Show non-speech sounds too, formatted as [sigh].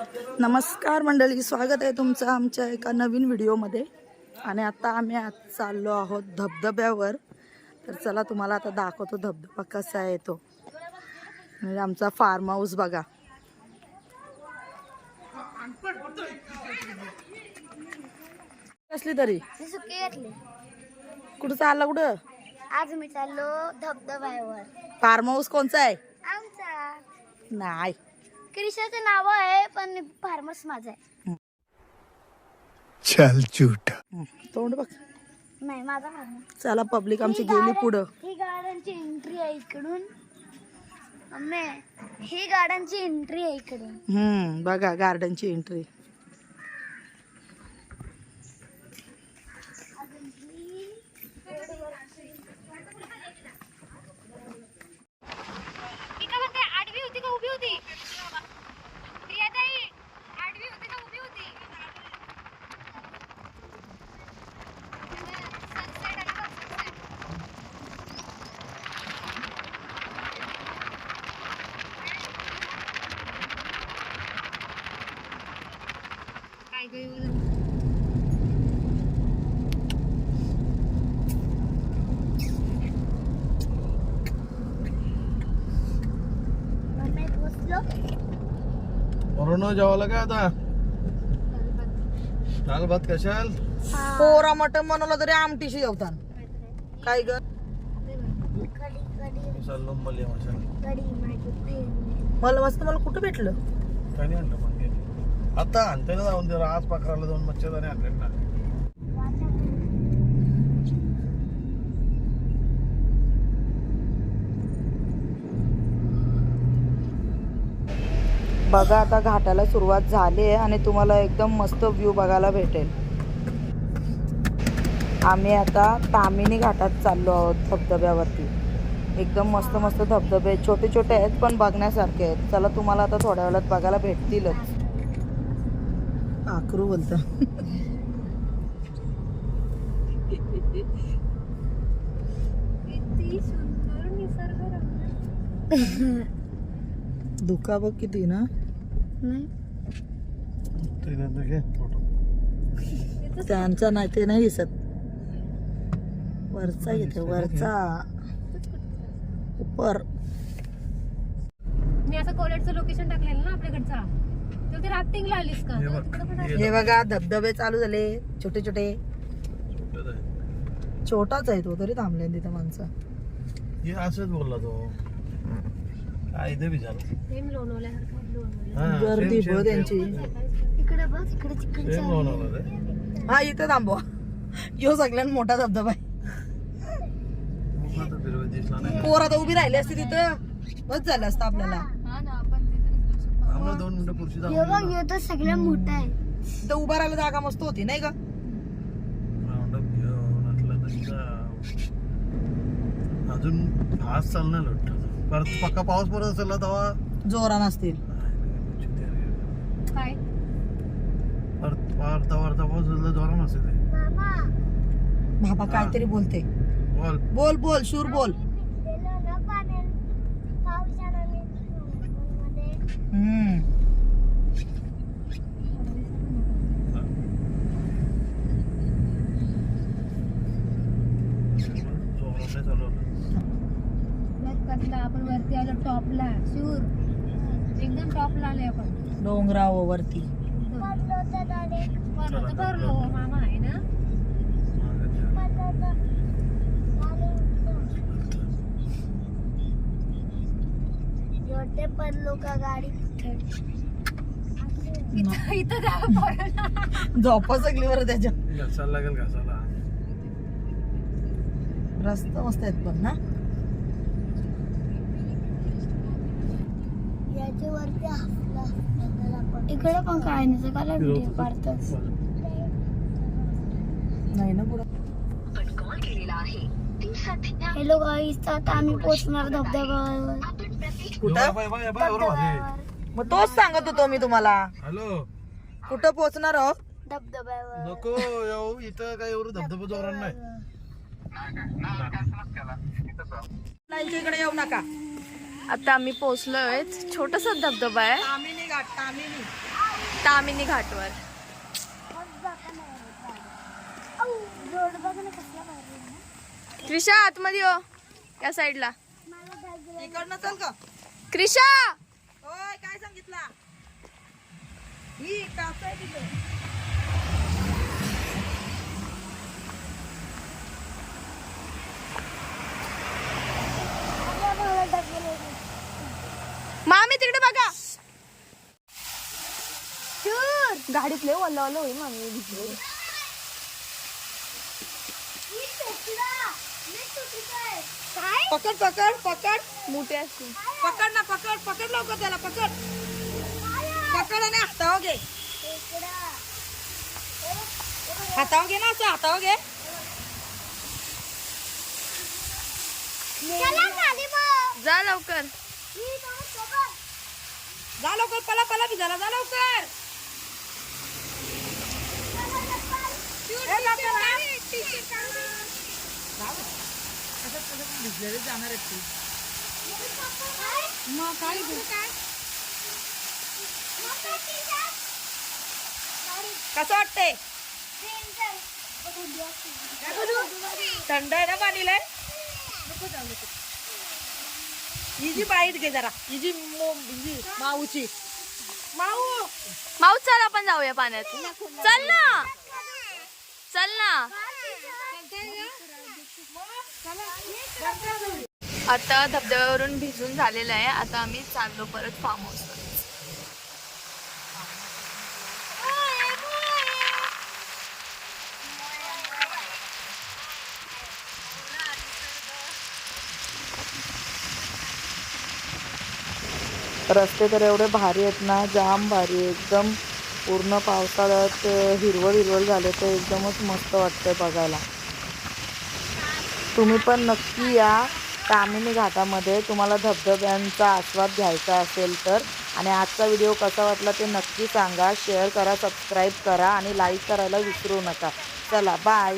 नमस्कार मंडळी स्वागत आहे तुमचं आमच्या एका नवीन व्हिडिओमध्ये. आणि आता आम्ही आज चाललो आहोत धबधब्यावर. तर चला तुम्हाला आता दाखवतो धबधबा कसा आहे तो. म्हणजे आमचा फार्म हाऊस बघा. कसली तरी. कुठं चालला कुठं? आज मी चाललो धबधब्यावर. फार्म हाऊस कोणचा आहे? आमचा. नाही. क्रिशाचं नाव आहे पण फार्मस माझा आहे. चल झूठा तोंड बघ. नाही माझा फार्मस चला पब्लिक आमची गेली पुढं. ही गार्डनची एंट्री आहे इकडून. मम्मी ही गार्डनची एंट्री आहे इकडून. हम्म बघा गार्डनची एंट्री मी काय म्हणते आडवी होती का उभी होती प्रियाताई आडवी होती का उभी होती सनसेट आली बघ सनसेट काय गं मम्मी पोचलो कोरोना जेवायला काय आता? दाल भात कशाल? पोरा मटण बनवलं तरी आमटीशी जेवतात. काय ग? मले मस्त मला कुठं भेटलं? काय नाही आणलं. आता आणते ना जाऊन दे आज पाखराला जाऊन मच्छरदाणी आणले ना. बघा आता घाटाला सुरुवात झाली आहे आणि तुम्हाला एकदम मस्त व्ह्यू बघायला भेटेल. आम्ही आता तामिनी घाटात चाललो आहोत धबधब्यावरती. एकदम मस्त मस्त धबधबे छोटे छोटे आहेत पण बघण्यासारखे आहेत. चला तुम्हाला आता थोड्या वेळात बघायला भेटतीलच. आकरू बोलता. किती सुंदर निसर्ग धुका बघ किती ना. त्यांचा नाही ते नाही दिसत. वरचा घेते वरचा. [laughs] उपर मी असं कॉलेजचं लोकेशन टाकलेलं ना आपल्याकडचा. तर ते राफ्टिंगला आलीस का? हे बघ. तिकडं पण हे हे बघा धबधबे चालू झाले छोटे छोटे. छोटंच आहे. तो तरी थांबले तिथं माणसं. हे असंच बोलला तो. काय इथे बी झालं सेम लोणवल्यासारखं लोणवल्या गर्दी बघ त्यांची. इकडे बघ इकडे. हा इथं थांबवा. यो सगळ्यात मोठा धबधबा आहे. पोर आता उभी राहिली असते तिथं. बस झालं असतं आपल्याला. आम्हाला दोन मिनिटं पुढची हे बघ हे तर सगळ्यात मोठा आहे तिथं उभा राहायला जागा मस्त होती नाही का? घेऊन असलं जा. अजून फास्ट चालणार वाटतं परत पक्का पाऊस पडत असेल ना तेव्हा? जोरा नसतील काय परत वारता वारता पाऊस झाला जोरा नसेल ते. मामा. बाबा काहीतरी बोलते. बोल. बोल बोल शूर बोल गेलो ना पाण्यात पावसानं मी मध्ये हम्म जोरात नाही चालवलं. कसला आपण वरती आलो टॉपला. शूर एकदम टॉपला आले आपण. पण आता भरलो मामा आहे ना? जा. पडलो का गाडी. इथं जावं पडलं झोपा सगळी बरं त्याच्या घासायला लागेल घासायला. रस्ता मस्त आहेत पण ना. हसला इकडे पण काय नाही सगळ्याला व्हिडिओ नाही ना पुढं हॅलो गाईस आता आम्ही पोहोचणार धबधब्यावर कुठं बाय बाय बाय बरोबर आहे. मग तोच सांगत होतो मी तुम्हाला हॅलो कुठं पोहोचणार आहोत धबधब्यावर नको येऊ इथं काय एवढं धबधबा जोरान नाही नाही इकडे येऊ नका आता आम्ही पोहोचलोय. छोटस धबधबा आहे. तामिनी घाट तामिनी. तामिनी घाटवर. क्रिशा आतमध्ये हो. या bag इकडनं चल का क्रिशा होय काय सांगितला? ही कास आहे तिथे मला डबल आहे. मामी तिकडे बघा होईल मामी भिजली. ही टोपला. मी टोपीचं आहे. काय पकड पकड पकड मोठे असतील पकड ना पकड पकड लवकर त्याला पकड पकड आणि हातावर घे. हातावर घे ना असं हातावर घे. जा लवकर. जा लवकर पला पला भिजायला जा लवकर ए, लवकर आ. जाऊ दे. असं कसं भिजलेले जाणार आहेत ते. मग काय? कसं वाटतंय? थंड आहे ना पाणीला? ही जी बाईट घे जरा. ही जी मो ही जी माऊची. माऊ! माऊ चल आपण जाऊया पाण्यात. चल ना. चल ना. आता धबधब्यावरून भिजून झालेलं आहे. आता आम्ही चाललो परत फार्म हाऊस रस्ते तर एवढे भारी आहेत ना जाम भारी आहे. एकदम पूर्ण पावसाळ्यात हिरवळ हिरवळ झाले तर एकदमच मस्त वाटतंय बघायला. तुम्ही पण नक्की या. कामिनी घाटामध्ये तुम्हाला धबधब्यांचा आस्वाद घ्यायचा असेल तर. आणि आजचा व्हिडिओ कसा वाटला ते नक्की सांगा. शेअर करा सबस्क्राईब करा आणि लाईक करायला विसरू नका. चला बाय